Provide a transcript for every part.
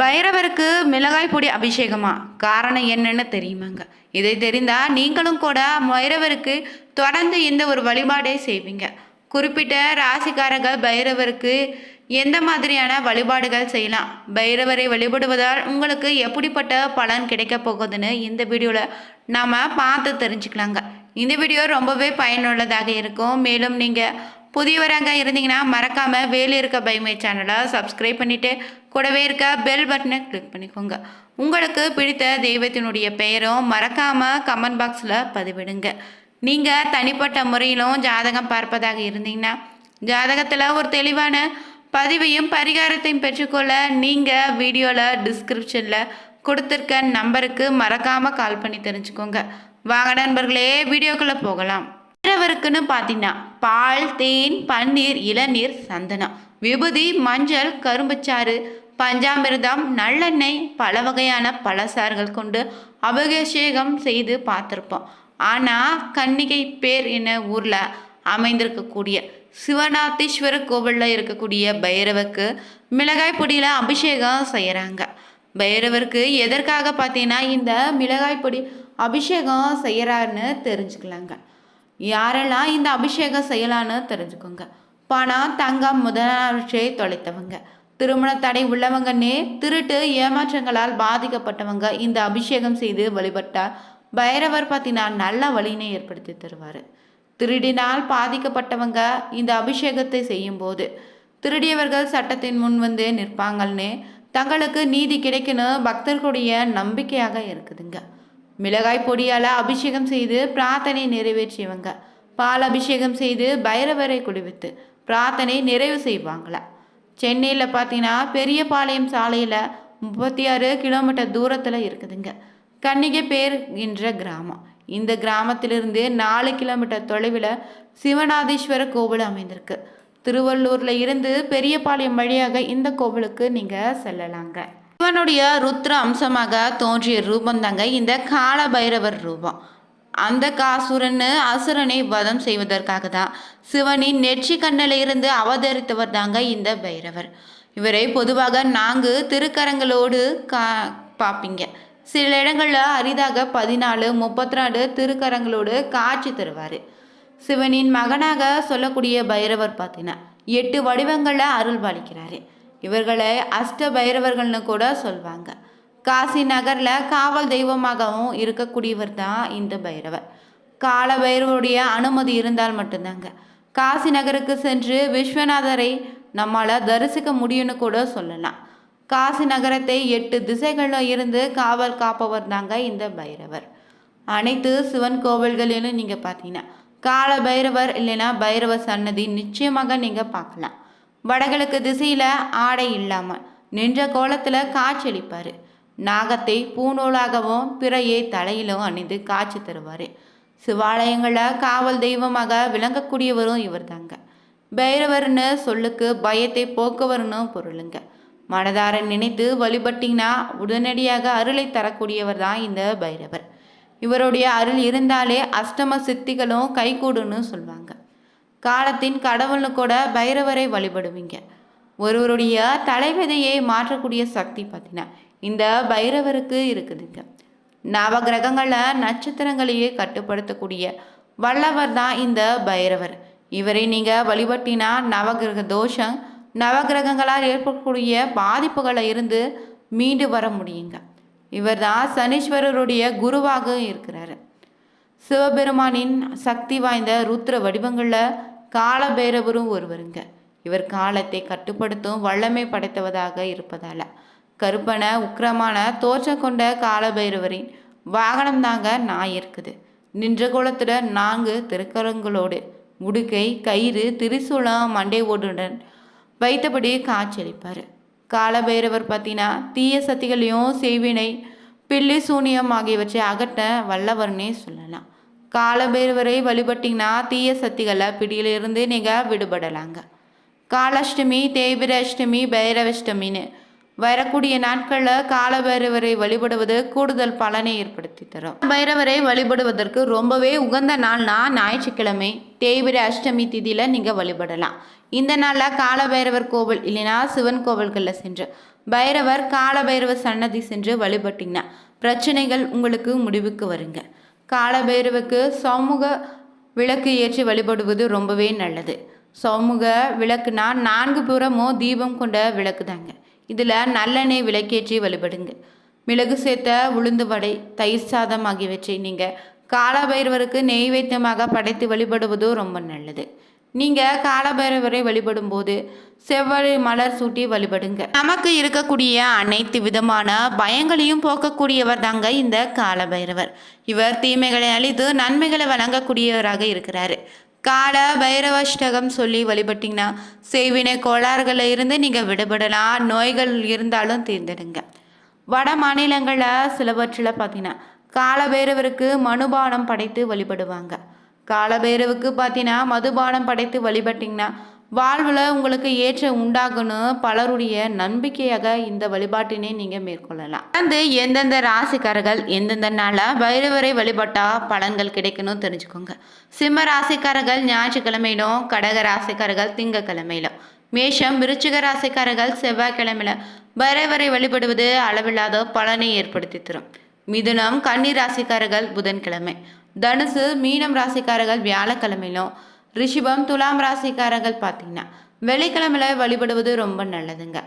பைரவருக்கு மிளகாய் பொடி அபிஷேகமா? காரணம் என்னன்னு தெரியுமாங்க? இதை தெரிந்தா நீங்களும் கூட பைரவருக்கு தொடர்ந்து இந்த ஒரு வழிபாடே செய்வீங்க. குறிப்பிட்ட ராசிக்காரங்க பைரவருக்கு எந்த மாதிரியான வழிபாடுகள் செய்யலாம்? பைரவரை வழிபடுவதால் உங்களுக்கு எப்படிப்பட்ட பலன் கிடைக்க போகுதுன்னு இந்த வீடியோவில் நாம் பார்த்து தெரிஞ்சுக்கலாங்க. இந்த வீடியோ ரொம்பவே பயனுள்ளதாக இருக்கும். மேலும் நீங்கள் புதியவராங்க இருந்தீங்கன்னா மறக்காமல் வேலு இருக்க பைமே சேனலை சப்ஸ்கிரைப் பண்ணிவிட்டு கூடவே இருக்க பெல் பட்டனை கிளிக் பண்ணிக்கோங்க. உங்களுக்கு பிடித்த தெய்வத்தினுடைய பெயரும் மறக்காமல் கமெண்ட் பாக்ஸில் பதிவிடுங்க. நீங்கள் தனிப்பட்ட முறையிலும் ஜாதகம் பார்ப்பதாக இருந்தீங்கன்னா ஜாதகத்தில் ஒரு தெளிவான பதிவையும் பரிகாரத்தையும் பெற்றுக்கொள்ள நீங்கள் வீடியோவில் டிஸ்கிரிப்ஷனில் கொடுத்துருக்க நம்பருக்கு மறக்காமல் கால் பண்ணி தெரிஞ்சுக்கோங்க. வாங்க நண்பர்களே வீடியோக்குள்ளே போகலாம். மற்றவருக்குன்னு பார்த்தீங்கன்னா பால் தேன் பன்னீர் இளநீர் சந்தனம். விபூதி மஞ்சள் கரும்புச்சாறு பஞ்சாமிர்தம் நல்லெண்ணெய் பல வகையான பழசாறுகள் கொண்டு அபிஷேகம் செய்து பார்த்துருப்போம். ஆனால் கன்னிகை பேர் என்ன ஊரில் அமைந்திருக்கக்கூடிய சிவநாத்தீஸ்வர கோவிலில் இருக்கக்கூடிய பைரவருக்கு மிளகாய் பொடியில் அபிஷேகம் செய்கிறாங்க பைரவருக்கு எதற்காக பார்த்தீங்கன்னா இந்த மிளகாய் பொடி அபிஷேகம் செய்கிறாருன்னு தெரிஞ்சுக்கலாங்க. யாரெல்லாம் இந்த அபிஷேகம் செய்யலான்னு தெரிஞ்சுக்கோங்க. பணம் தங்கம் முதலாவற்றை தொலைத்தவங்க. திருமண தடை உள்ளவங்கன்னே திருட்டு ஏமாற்றங்களால் பாதிக்கப்பட்டவங்க இந்த அபிஷேகம் செய்து வழிபட்டால் பைரவர் பார்த்தீங்கன்னா நல்ல வழியினை ஏற்படுத்தி தருவார். திருடினால் பாதிக்கப்பட்டவங்க இந்த அபிஷேகத்தை செய்யும்போது திருடியவர்கள் சட்டத்தின் முன் வந்து நிற்பாங்கன்னு தங்களுக்கு நீதி கிடைக்கணும் பக்தர்களுடைய நம்பிக்கையாக இருக்குதுங்க. மிளகாய் பொடியால் அபிஷேகம் செய்து பிரார்த்தனை நிறைவேற்றியவங்க. பால் அபிஷேகம் செய்து பைரவரை குடிவித்து பிரார்த்தனை நிறைவு செய்வாங்களா. சென்னையில் பார்த்தீங்கன்னா பெரியபாளையம் சாலையில் முப்பத்தி ஆறு கிலோமீட்டர் தூரத்தில் இருக்குதுங்க. கன்னிகை பேர் என்ற கிராமம். இந்த கிராமத்திலிருந்து நாலு கிலோமீட்டர் தொலைவில் சிவநாதீஸ்வர கோவில் அமைந்திருக்கு. திருவள்ளூரில் இருந்து பெரியபாளையம் வழியாக இந்த கோவிலுக்கு நீங்கள் செல்லலாங்க. சிவனுடைய ருத்ர அம்சமாக தோன்றிய ரூபம் தாங்க இந்த கால பைரவர் ரூபம். அந்த காசுரன்னு அசுரனை வதம் செய்வதற்காக தான் சிவனின் நெற்றி கண்ணில் இருந்து அவதரித்தவர் தாங்க இந்த பைரவர். இவரை பொதுவாக நான்கு திருக்கரங்களோடு கா பார்ப்பீங்க சில இடங்களில் அரிதாக பதினாலு முப்பத்தி நாலு திருக்கரங்களோடு காட்சி தருவார். சிவனின் மகனாக சொல்லக்கூடிய பைரவர் பார்த்தீங்கன்னா எட்டு வடிவங்களில் அருள் பாலிக்கிறாரு இவர்களை அஷ்ட பைரவர்கள்னு கூட சொல்வாங்க. காசி நகரில் காவல் தெய்வமாகவும் இருக்கக்கூடியவர் தான் இந்த பைரவர். கால பைரவருடைய அனுமதி இருந்தால் மட்டும்தாங்க. காசி நகருக்கு சென்று விஸ்வநாதரை நம்மளால் தரிசிக்க முடியும்னு கூட சொல்லலாம். காசி நகரத்தை எட்டு திசைகளில் இருந்து காவல் காப்பவர் தாங்க இந்த பைரவர். அனைத்து சிவன் கோவில்களிலும் நீங்கள் பார்த்தீங்கன்னா கால பைரவர் இல்லைன்னா பைரவ சன்னதி நிச்சயமாக நீங்கள் பார்க்கலாம். வடகிழக்கு திசையில் ஆடை இல்லாமல் நின்ற கோலத்தில் காட்சியளிப்பார். நாகத்தை பூநூலாகவும் பிறையை தலையிலும் அணிந்து காட்சி தருவார். சிவாலயங்களில் காவல் தெய்வமாக விளங்கக்கூடியவரும் இவர் தாங்க பைரவர்னு சொல்லுக்கு பயத்தை போக்குவர்னு பொருளுங்க. மனதார நினைத்து வழிபட்டிங்கன்னா உடனடியாக அருளை தரக்கூடியவர் தான் இந்த பைரவர். இவருடைய அருள் இருந்தாலே அஷ்டம சித்திகளும் கைகூடுன்னு சொல்லுவாங்க காலத்தின் கடவுள்னு கூட பைரவரை வழிபடுவீங்க. ஒருவருடைய தலைவிதையை மாற்றக்கூடிய சக்தி பார்த்தீங்கன்னா இந்த பைரவருக்கு இருக்குதுங்க. நவகிரகங்களில் நட்சத்திரங்களையே கட்டுப்படுத்தக்கூடிய வல்லவர் தான் இந்த பைரவர். இவரை நீங்கள் வழிபட்டினா நவகிரக தோஷம் நவகிரகங்களால் ஏற்படக்கூடிய பாதிப்புகளை இருந்து மீண்டு வர முடியுங்க. இவர் தான் சனீஸ்வரருடைய குருவாக இருக்கிறாரு. சிவபெருமானின் சக்தி வாய்ந்த ருத்ர வடிவங்களில் காலபைரவரும் ஒருவருங்க. இவர் காலத்தை கட்டுப்படுத்தும் வல்லமை படைத்தவதாக இருப்பதால். கருப்பன உக்கிரமான தோற்றம் கொண்ட காலபைரவரின் வாகனம் தாங்க நாய் இருக்குது. நின்ற குளத்தில் நான்கு திருக்கரங்களோடு முடுக்கை கயிறு திரிசூலம் மண்டை ஓடுடன் வைத்தபடி காட்சியளிப்பார். காலபைரவர் பார்த்தீங்கன்னா தீய சக்திகளையும் செய்வினை பில்லி சூனியம் ஆகியவற்றை அகற்ற வல்லவர்னே சொல்லலாம். காலபைரவரை வழிபட்டிங்கன்னா தீய சக்திகளை பிடியிலிருந்து நீங்கள் விடுபடலாங்க. காலாஷ்டமி தேய்பிர அஷ்டமி பைரவஷ்டமின்னு வரக்கூடிய நாட்களில் கால பைரவரை வழிபடுவது கூடுதல் பலனை ஏற்படுத்தி தரும். பைரவரை வழிபடுவதற்கு ரொம்பவே உகந்த நாள்னா ஞாயிற்றுக்கிழமை. தேய்பிரை அஷ்டமி திதியில் நீங்கள் வழிபடலாம். இந்த நாளில் கால பைரவர் கோவில் இல்லைனா சிவன் கோவில்களில் சென்று பைரவர் கால பைரவர் சன்னதி சென்று வழிபட்டிங்கன்னா பிரச்சனைகள் உங்களுக்கு முடிவுக்கு வருங்க. காலபைரவுக்கு சமூக விளக்கு ஏற்றி வழிபடுவது ரொம்பவே நல்லது. சமூக விளக்குனா நான்கு புறமும் தீபம் கொண்ட விளக்கு தாங்க இதில் நல்லெண்ணெய் விளக்கேற்றி வழிபடுங்க. மிளகு சேர்த்த உளுந்து வடை தயிர் சாதம் ஆகியவற்றை நீங்கள் காலபைரவருக்கு நெய்வேத்தியமாக படைத்து வழிபடுவதும் ரொம்ப நல்லது. நீங்கள் காலபைரவரை வழிபடும்போது செவ்வழி மலர் சூட்டி வழிபடுங்க. நமக்கு இருக்கக்கூடிய அனைத்து விதமான பயங்களையும் போக்கக்கூடியவர் தாங்க இந்த காலபைரவர். இவர் தீமைகளை அழித்து நன்மைகளை வழங்கக்கூடியவராக இருக்கிறாரு. கால பைரவாஷ்டகம் சொல்லி வழிபட்டிங்கன்னா செய்வினை கோளாறுகளில் இருந்து நீங்கள் விடுபடலாம் நோய்கள் இருந்தாலும் தீர்ந்துடுங்க. வட மாநிலங்களில் சிலவற்றில் பார்த்தீங்கன்னா காலபைரவருக்கு மனுபானம் படைத்து வழிபடுவாங்க. காலபைரவுக்கு பார்த்தீங்கன்னா மதுபானம் படைத்து வழிபட்டிங்கன்னா வாழ்வில் உங்களுக்கு ஏற்ற உண்டாகணும் பலருடைய நம்பிக்கையாக இந்த வழிபாட்டினை நீங்கள் மேற்கொள்ளலாம். வந்து எந்தெந்த ராசிக்காரர்கள் எந்தெந்த நாளில் பைரவரை வழிபட்டால் பலன்கள் கிடைக்கணும் தெரிஞ்சுக்கோங்க. சிம்ம ராசிக்காரர்கள் ஞாயிற்றுக்கிழமையிலும் கடக ராசிக்காரர்கள் திங்கக்கிழமையிலும். மேஷம் விருச்சிக ராசிக்காரர்கள் செவ்வாய்க்கிழமையில பைரவரை வழிபடுவது அளவில்லாத பலனை ஏற்படுத்தி தரும். மிதுனம் கன்னி ராசிக்காரர்கள் புதன்கிழமை. தனுசு மீனம் ராசிக்காரர்கள் வியாழக்கிழமையிலும். ரிஷிபம் துலாம் ராசிக்காரர்கள் பார்த்தீங்கன்னா வெள்ளிக்கிழமையில வழிபடுவது ரொம்ப நல்லதுங்க.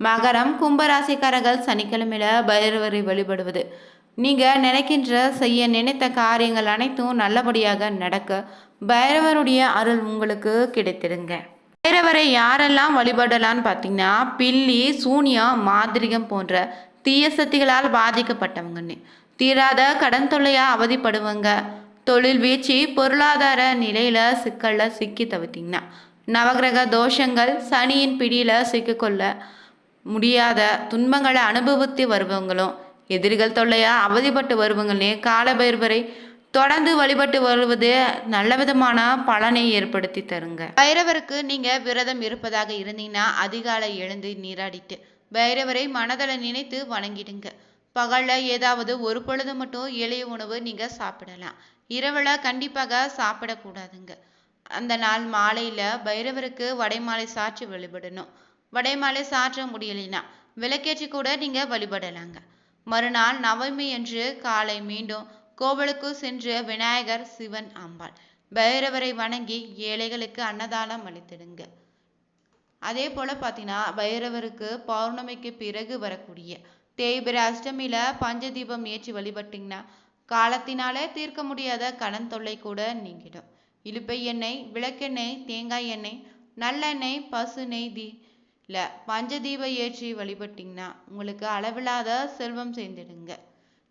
மகரம் கும்ப ராசிக்காரர்கள் சனிக்கிழமையில பைரவரை வழிபடுவது. நீங்கள் நினைக்கின்ற செய்ய நினைத்த காரியங்கள் அனைத்தும் நல்லபடியாக நடக்க பைரவருடைய அருள் உங்களுக்கு கிடைத்திருங்க பைரவரை யாரெல்லாம் வழிபடலான்னு பார்த்தீங்கன்னா பில்லி சூனியா மாதிரிகம் போன்ற தீய சக்திகளால் பாதிக்கப்பட்டவங்கன்னு. தீராத கடன் தொல்லையாக அவதிப்படுவங்க. தொழில் வீழ்ச்சி பொருளாதார நிலையில் சிக்கலில் சிக்கி தவித்தீங்கன்னா நவகிரக தோஷங்கள் சனியின் பிடியில் சிக்கிக்கொள்ள முடியாத துன்பங்களை அனுபவித்து வருபவங்களும் எதிரிகள் தொல்லையாக அவதிப்பட்டு வருவங்களே காலபைரவரை தொடர்ந்து வழிபட்டு வருவது நல்ல விதமான பலனை ஏற்படுத்தி தருங்க. பைரவருக்கு நீங்கள் விரதம் இருப்பதாக இருந்தீங்கன்னா அதிகாலை எழுந்து நீராடிட்டு பைரவரை மனதில் நினைத்து வணங்கிடுங்க. பகல்ல ஏதாவது ஒரு பொழுது மட்டும் எளிய உணவு நீங்க சாப்பிடலாம். இரவுல கண்டிப்பாக சாப்பிடக்கூடாதுங்க. அந்த நாள் மாலையில பைரவருக்கு வடைமாலை சாற்றி வழிபடணும். வடைமாலை சாற்ற முடியலைன்னா விளக்கேற்றி கூட நீங்க வழிபடலாங்க. மறுநாள் நவமி என்று காலை மீண்டும் கோவிலுக்கு சென்று விநாயகர் சிவன் அம்பாள். பைரவரை வணங்கி ஏழைகளுக்கு அன்னதானம் அளித்திடுங்க. அதே போல் பார்த்தீங்கன்னா பைரவருக்கு பௌர்ணமிக்கு பிறகு வரக்கூடிய தேய்பிர அஷ்டமியில் பஞ்சதீபம் ஏற்றி வழிபட்டிங்கன்னா காலத்தினாலே தீர்க்க முடியாத கடன் தொல்லை கூட நீங்கிடும். இலுப்பை எண்ணெய் விளக்கெண்ணெய் தேங்காய் எண்ணெய் நல்லெண்ணெய் பசு நெய் தீ இல்லை பஞ்சதீபம் ஏற்றி வழிபட்டிங்கன்னா உங்களுக்கு அளவில்லாத செல்வம் சேர்ந்துடுங்க.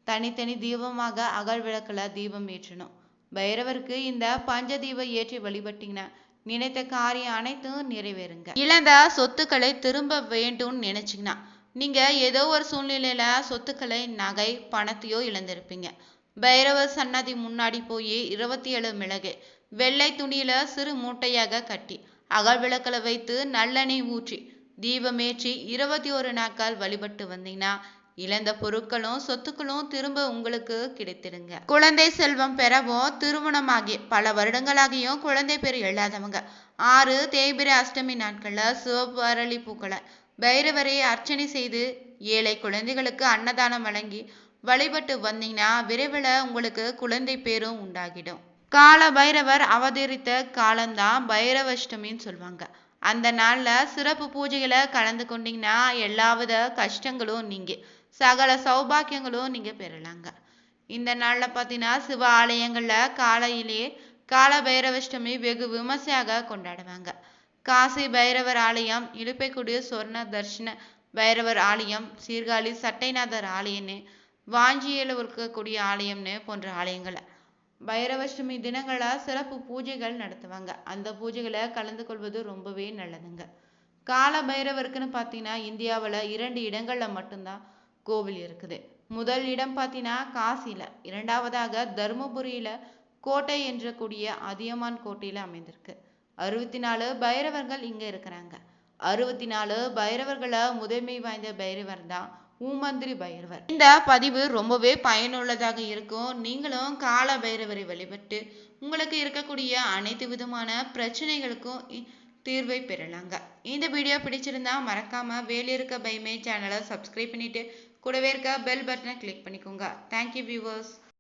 தனித்தனி தீபமாக அகல் விளக்கில் தீபம் ஏற்றணும். பைரவருக்கு இந்த பஞ்ச தீபம் ஏற்றி வழிபட்டிங்கன்னா நினைத்த காரியம் அனைத்தும் நிறைவேறுங்க. இழந்த சொத்துக்களை திரும்ப வேண்டும்னு நினைச்சிங்கன்னா நீங்க ஏதோ ஒரு சூழ்நிலையில சொத்துக்களை நகை பணத்தையோ இழந்திருப்பீங்க. பைரவ சன்னதி முன்னாடி போய் இருபத்தி ஏழு மிளகு வெள்ளை துணியில சிறு மூட்டையாக கட்டி அகல் விளக்கில் வைத்து நல்லெண்ணெய் ஊற்றி தீபமேற்றி இருபத்தி ஒரு நாட்கள் வழிபட்டு வந்தீங்கன்னா இழந்த பொருட்களும் சொத்துக்களும் திரும்ப உங்களுக்கு கிடைத்திடுங்க. குழந்தை செல்வம் பெறவும் திருமணமாகி பல வருடங்களாகியும் குழந்தை பேர் இல்லாதவங்க. ஆறு தேய்பிரை அஷ்டமி நாட்களில் சிவப்பு அரளி பூக்களை பைரவரை அர்ச்சனை செய்து ஏழை குழந்தைகளுக்கு அன்னதானம் வழங்கி வழிபட்டு வந்தீங்கன்னா விரைவில் உங்களுக்கு குழந்தை பேரும் உண்டாகிடும். கால பைரவர் அவதரித்த காலம்தான் பைரவஷ்டமின்னு சொல்லுவாங்க. அந்த நாளில் சிறப்பு பூஜைகளை கலந்து கொண்டீங்கன்னா எல்லாவித கஷ்டங்களும் நீங்கள் சகல சௌபாக்கியங்களும் நீங்க பெறலாங்க. இந்த நாள்ல பார்த்தீங்கன்னா சிவ ஆலயங்களில் காலையிலேயே கால பைரவஷ்டமி வெகு விமர்சையாக கொண்டாடுவாங்க. காசி பைரவர் ஆலயம் இலுப்பைக்குடி சொர்ண தர்ஷன பைரவர் ஆலயம் சீர்காழி சட்டைநாதர் ஆலயம்னு வாஞ்சியில் இருக்கக்கூடிய ஆலயம்னு போன்ற ஆலயங்களை பைரவஷ்டமி தினங்களா சிறப்பு பூஜைகள் நடத்துவாங்க. அந்த பூஜைகளை கலந்து கொள்வது ரொம்பவே நல்லதுங்க. கால பைரவருக்குன்னு பார்த்தீங்கன்னா இந்தியாவில் இரண்டு இடங்கள்ல மட்டும்தான் கோவில் இருக்குது. முதல் இடம் பார்த்தீங்கன்னா காசியில். இரண்டாவதாக தருமபுரியில் கோட்டை என்ற கூடிய அதியமான் கோட்டையில அமைந்திருக்கு. அறுபத்தி நாலு பைரவர்கள் இங்க இருக்கிறாங்க. அறுபத்தி நாலு பைரவர்களை முதன்மை வாய்ந்த பைரவர் தான் ஊமந்திரி பைரவர். இந்த பதிவு ரொம்பவே பயனுள்ளதாக இருக்கும். நீங்களும் கால பைரவரை வழிபட்டு உங்களுக்கு இருக்கக்கூடிய அனைத்து விதமான பிரச்சனைகளுக்கும் இ- தீர்வை பெறலாங்க. இந்த வீடியோ பிடிச்சிருந்தா மறக்காம வேலிருக்க பைமே சேனலை சப்ஸ்கிரைப் பண்ணிட்டு கூடவே இருக்க பெல் பட்டனை கிளிக் பண்ணிக்கோங்க. Thank you viewers